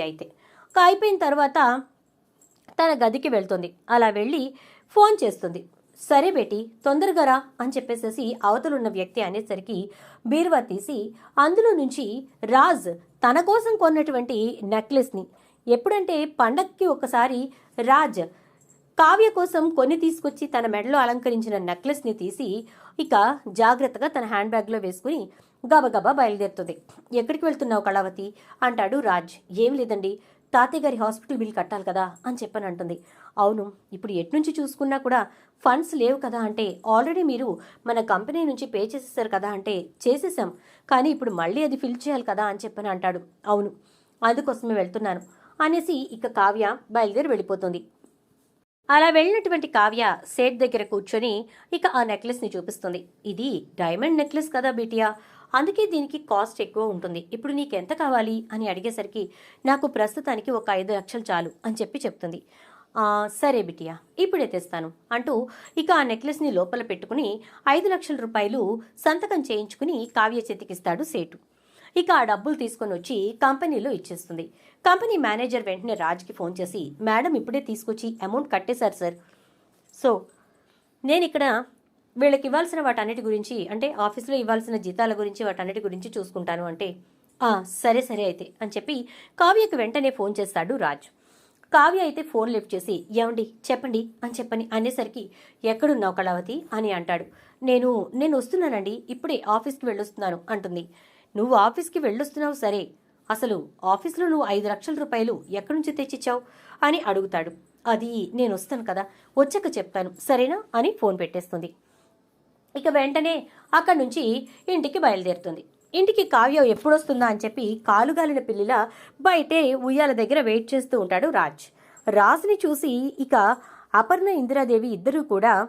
అయితే. ఇంకా అయిపోయిన తర్వాత తన గదికి వెళ్తుంది. అలా వెళ్ళి ఫోన్ చేస్తుంది. సరే బేటి తొందరగా రా అని చెప్పేసేసి అవతలున్న వ్యక్తి అనేసరికి బీరువా తీసి అందులో నుంచి రాజ్ తన కోసం కొన్నటువంటి నెక్లెస్ని ఎప్పుడంటే పండక్కి ఒకసారి రాజ్ కావ్య కోసం కొన్ని తీసుకొచ్చి తన మెడలో అలంకరించిన నెక్లెస్ని తీసి ఇక జాగ్రత్తగా తన హ్యాండ్ బ్యాగ్లో వేసుకుని గబగబా బయలుదేరుతుంది. ఎక్కడికి వెళ్తున్నావు కళావతి? అంటాడు రాజ్. ఏం లేదండి. తాతయ్య గారి హాస్పిటల్ బిల్ కట్టాలి కదా అని చెప్పని అంటుంది. అవును. ఇప్పుడు ఎట్నుంచి చూసుకున్నా కూడా ఫండ్స్ లేవు కదా అంటే ఆల్రెడీ మీరు మన కంపెనీ నుంచి పే చేసేసారు కదా అంటే చేసేసాం కానీ ఇప్పుడు మళ్ళీ అది ఫిల్ చేయాలి కదా అని చెప్పని అంటాడు. అవును. అందుకోసమే వెళ్తున్నాను అనేసి ఇక కావ్య బయలుదేరి వెళ్ళిపోతుంది. అలా వెళ్ళినటువంటి కావ్య సేట్ దగ్గర కూర్చొని ఇక ఆ నెక్లెస్ని చూపిస్తుంది. ఇది డైమండ్ నెక్లెస్ కదా బిటియా? అందుకే దీనికి కాస్ట్ ఎక్కువ ఉంటుంది. ఇప్పుడు నీకెంత కావాలి? అని అడిగేసరికి నాకు ప్రస్తుతానికి ఒక ఐదు లక్షలు చాలు అని చెప్పి చెప్తుంది. సరే బిటియా ఇప్పుడే తెస్తాను అంటూ ఇక ఆ నెక్లెస్ని లోపల పెట్టుకుని ఐదు లక్షల రూపాయలు సంతకం చేయించుకుని కావ్య చేతికిస్తాడు సేటు. ఇక ఆ డబ్బులు తీసుకొని వచ్చి కంపెనీలో ఇచ్చేస్తుంది. కంపెనీ మేనేజర్ వెంటనే రాజ్కి ఫోన్ చేసి మేడం ఇప్పుడే తీసుకొచ్చి అమౌంట్ కట్టేశారు సార్. సో నేను ఇక్కడ వీళ్ళకి ఇవ్వాల్సిన వాటన్నిటి గురించి అంటే ఆఫీస్లో ఇవ్వాల్సిన జీతాల గురించి వాటన్నిటి గురించి చూసుకుంటాను అంటే సరే సరే అయితే అని చెప్పి కావ్యకు వెంటనే ఫోన్ చేస్తాడు రాజ్. కావ్య అయితే ఫోన్ లిఫ్ట్ చేసి ఏమండి చెప్పండి అని చెప్పని అనేసరికి ఎక్కడున్నావు కళావతి? అని అంటాడు. నేను నేను వస్తున్నానండి ఇప్పుడే ఆఫీస్కి వెళ్ళొస్తున్నాను అంటుంది. నువ్వు ఆఫీస్కి వెళ్ళొస్తున్నావు సరే. అసలు ఆఫీస్లో నువ్వు ఐదు లక్షల రూపాయలు ఎక్కడి నుంచి తెచ్చిచ్చావు? అని అడుగుతాడు. అది నేను వస్తాను కదా వచ్చాక చెప్తాను సరేనా? అని ఫోన్ పెట్టేస్తుంది. ఇక వెంటనే అక్కడి నుంచి ఇంటికి బయలుదేరుతుంది. ఇంటికి కావ్య ఎప్పుడొస్తుందా అని చెప్పి కాలుగాలిన పిల్లిలా బయటే ఉయ్యాల దగ్గర వెయిట్ చేస్తూ ఉంటాడు రాజ్. రాజ్ని చూసి ఇక అపర్ణ ఇందిరాదేవి ఇద్దరూ కూడా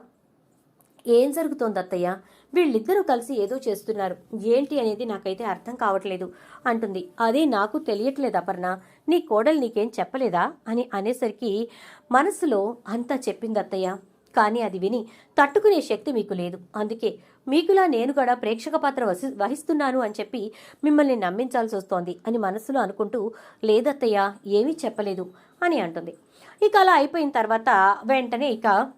ఏం జరుగుతోంది అత్తయ్య? వీళ్ళిద్దరూ కలిసి ఏదో చేస్తున్నారు. ఏంటి అనేది నాకైతే అర్థం కావట్లేదు అంటుంది. అదే నాకు తెలియట్లేదు అపర్ణ. నీ కోడలు నీకేం చెప్పలేదా? అని అనేసరికి మనసులో అంతా చెప్పింది అత్తయ్య. కానీ అది విని తట్టుకునే శక్తి మీకు లేదు. అందుకే మీకులా నేను కూడా ప్రేక్షక పాత్ర వసి వహిస్తున్నాను అని చెప్పి మిమ్మల్ని నమ్మించాల్సి వస్తోంది అని మనసులో అనుకుంటూ లేదత్తయ్య ఏమీ చెప్పలేదు అని అంటుంది. ఇక అలా అయిపోయిన తర్వాత వెంటనే ఇక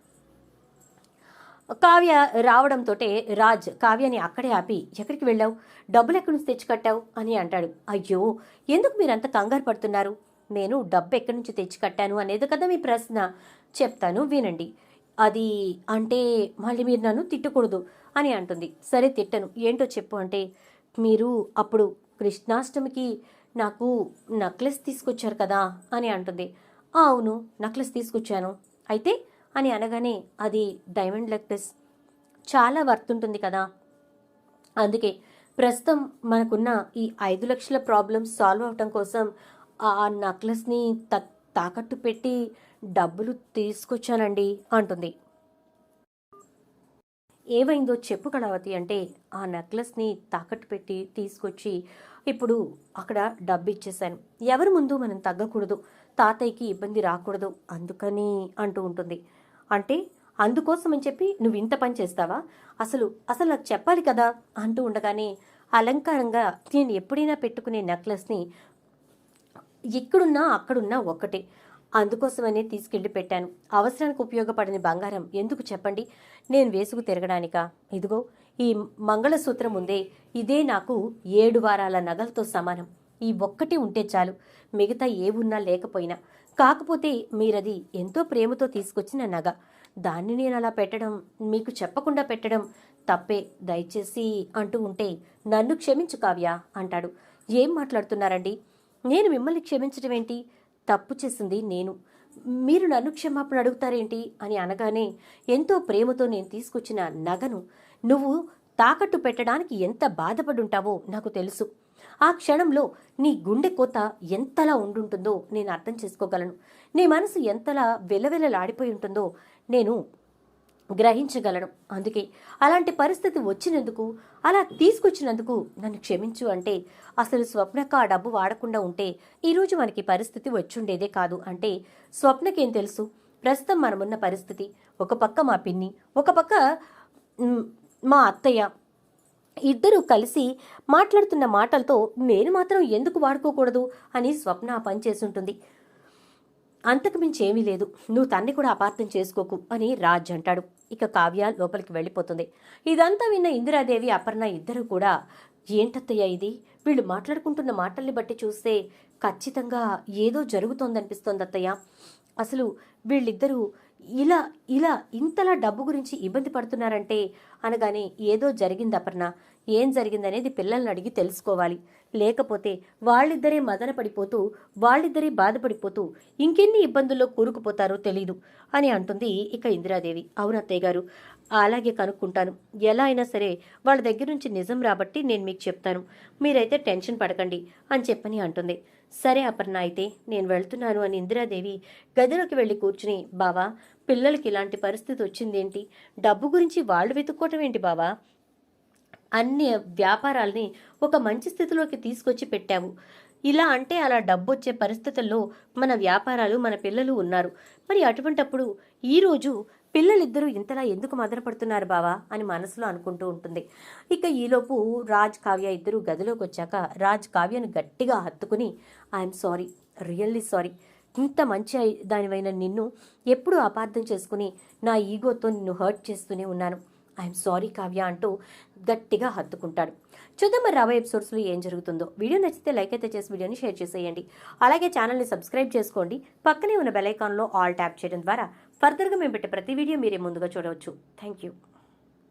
కావ్య రావడంతో రాజ్ కావ్యని అక్కడే ఆపి ఎక్కడికి వెళ్ళావు? డబ్బులు ఎక్కడి నుంచి తెచ్చి కట్టావు అని అంటాడు. అయ్యో ఎందుకు మీరంత కంగారు పడుతున్నారు? నేను డబ్బు ఎక్కడి నుంచి తెచ్చి కట్టాను అనేది కదా మీ ప్రశ్న. చెప్తాను వినండి. అది అంటే మళ్ళీ మీరు నన్ను తిట్టకూడదు అని అంటుంది. సరే తిట్టను. ఏంటో చెప్పు అంటే మీరు అప్పుడు కృష్ణాష్టమికి నాకు నక్లెస్ తీసుకొచ్చారు కదా అని అంటుంది. అవును నక్లెస్ తీసుకొచ్చాను. అయితే అని అనగానే అది డైమండ్ నెక్లెస్. చాలా వర్త్ ఉంటుంది కదా. అందుకే ప్రస్తుతం మనకున్న ఈ ఐదు లక్షల ప్రాబ్లమ్స్ సాల్వ్ అవటం కోసం ఆ నెక్లెస్ని త తాకట్టు పెట్టి డబ్బులు తీసుకొచ్చానండి అంటుంది. ఏమైందో చెప్పు కళావతి అంటే ఆ నెక్లెస్ని తాకట్టు పెట్టి తీసుకొచ్చి ఇప్పుడు అక్కడ డబ్బు ఇచ్చేశాను ఎవరి ముందు మనం తగ్గకూడదు. తాతయ్యకి ఇబ్బంది రాకూడదు. అందుకని అంటూ ఉంటుంది. అంటే అందుకోసం అని చెప్పి నువ్వు ఇంత పని చేస్తావా? అసలు అసలు నాకు చెప్పాలి కదా? అంటూ ఉండగానే అలంకారంగా నేను ఎప్పుడైనా పెట్టుకునే నెక్లెస్ని ఎక్కడున్నా అక్కడున్నా ఒక్కటే. అందుకోసమనే తీసుకెళ్ళి పెట్టాను. అవసరానికి ఉపయోగపడని బంగారం ఎందుకు చెప్పండి? నేను వేసుకు తిరగడానికా? ఇదిగో ఈ మంగళసూత్రం ఉందే. ఇదే నాకు ఏడు వారాల నగలతో సమానం. ఈ ఒక్కటి ఉంటే చాలు. మిగతా ఏ ఉన్నా లేకపోయినా. కాకపోతే మీరది ఎంతో ప్రేమతో తీసుకొచ్చిన నగ. దాన్ని నేను అలా పెట్టడం మీకు చెప్పకుండా పెట్టడం తప్పే దయచేసి అంటూ ఉంటే నన్ను క్షమించు కావ్య అంటాడు. ఏం మాట్లాడుతున్నారండి? నేను మిమ్మల్ని క్షమించడం ఏంటి? తప్పు చేసింది నేను. మీరు నన్ను క్షమాపణ అడుగుతారేంటి? అని అనగానే ఎంతో ప్రేమతో నేను తీసుకొచ్చిన నగను నువ్వు తాకట్టు పెట్టడానికి ఎంత బాధపడుంటావో నాకు తెలుసు. ఆ క్షణంలో నీ గుండె కోత ఎంతలా ఉండుంటుందో నేను అర్థం చేసుకోగలను. నీ మనసు ఎంతలా వెలవెలలాడిపోయి ఉంటుందో నేను గ్రహించగలను. అందుకే అలాంటి పరిస్థితి వచ్చినందుకు అలా తీసుకొచ్చినందుకు నన్ను క్షమించు అంటే అసలు స్వప్నక ఆ డబ్బు వాడకుండా ఉంటే ఈరోజు మనకి పరిస్థితి వచ్చుండేదే కాదు అంటే స్వప్నకేం తెలుసు? ప్రస్తుతం మనమున్న పరిస్థితి. ఒక పక్క మా పిన్ని ఒక పక్క మా అత్తయ్య ఇద్దరూ కలిసి మాట్లాడుతున్న మాటలతో నేను మాత్రం ఎందుకు వాడుకోకూడదు అని స్వప్న పనిచేసుంటుంది. పని చేసుంటుంది అంతకు మించి ఏమీ లేదు. నువ్వు తన్ని కూడా అపార్థం చేసుకోకు అని రాజ్ అంటాడు. ఇక కావ్య లోపలికి వెళ్ళిపోతుంది. ఇదంతా విన్న ఇందిరాదేవి అపర్ణ ఇద్దరు కూడా ఏంటత్తయ్య ఇది? వీళ్ళు మాట్లాడుకుంటున్న మాటల్ని బట్టి చూస్తే ఖచ్చితంగా ఏదో జరుగుతోందనిపిస్తోంది అత్తయ్య అసలు వీళ్ళిద్దరూ ఇలా ఇలా ఇంతలా డబ్బు గురించి ఇబ్బంది పడుతున్నారంటే అనగానే ఏదో జరిగింది అపర్ణ. ఏం జరిగిందనేది పిల్లల్ని అడిగి తెలుసుకోవాలి. లేకపోతే వాళ్ళిద్దరే మదన పడిపోతూ వాళ్ళిద్దరే బాధపడిపోతూ ఇంకెన్ని ఇబ్బందుల్లో కూరుకుపోతారో తెలీదు అని అంటుంది ఇక ఇందిరాదేవి. అవును అత్తయ్య గారు అలాగే కనుక్కుంటాను. ఎలా అయినా సరే వాళ్ళ దగ్గర నుంచి నిజం రాబట్టి నేను మీకు చెప్తాను. మీరైతే టెన్షన్ పడకండి అని చెప్పని అంటుంది. సరే అపర్ణ అయితే నేను వెళ్తున్నాను అని ఇందిరాదేవి గదిలోకి వెళ్ళి కూర్చుని బావా పిల్లలకి ఇలాంటి పరిస్థితి వచ్చిందేంటి? డబ్బు గురించి వాళ్ళు వెతుక్కోవటం ఏంటి బావా? అన్ని వ్యాపారాల్ని ఒక మంచి స్థితిలోకి తీసుకొచ్చి పెట్టావు. ఇలా అంటే అలా డబ్బు వచ్చే పరిస్థితుల్లో మన వ్యాపారాలు మన పిల్లలు ఉన్నారు. మరి అటువంటప్పుడు ఈరోజు పిల్లలిద్దరూ ఇంతలా ఎందుకు మదనపడుతున్నారు బావా అని మనసులో అనుకుంటూ ఉంటుంది. ఇక ఈలోపు రాజ్ కావ్య ఇద్దరు గదిలోకి వచ్చాక రాజ్ కావ్యను గట్టిగా హత్తుకుని ఐఎమ్ సారీ రియల్లీ సారీ. ఇంత మంచి దానివైన నిన్ను ఎప్పుడూ అపార్థం చేసుకుని నా ఈగోతో నిన్ను హర్ట్ చేస్తూనే ఉన్నాను. ఐఎమ్ సారీ కావ్య అంటూ గట్టిగా హత్తుకుంటాడు. చూద్దాం మరి రాబోయే ఎపిసోడ్స్లో ఏం జరుగుతుందో. వీడియో నచ్చితే లైక్ అయితే చేసి వీడియోని షేర్ చేసేయండి. అలాగే ఛానల్ని సబ్స్క్రైబ్ చేసుకోండి. పక్కనే ఉన్న బెల్ ఐకాన్లో ఆల్ ట్యాప్ చేయడం ద్వారా ఫర్దర్గా మేము పెట్టే ప్రతి వీడియో మీరే ముందుగా చూడవచ్చు. Thank you.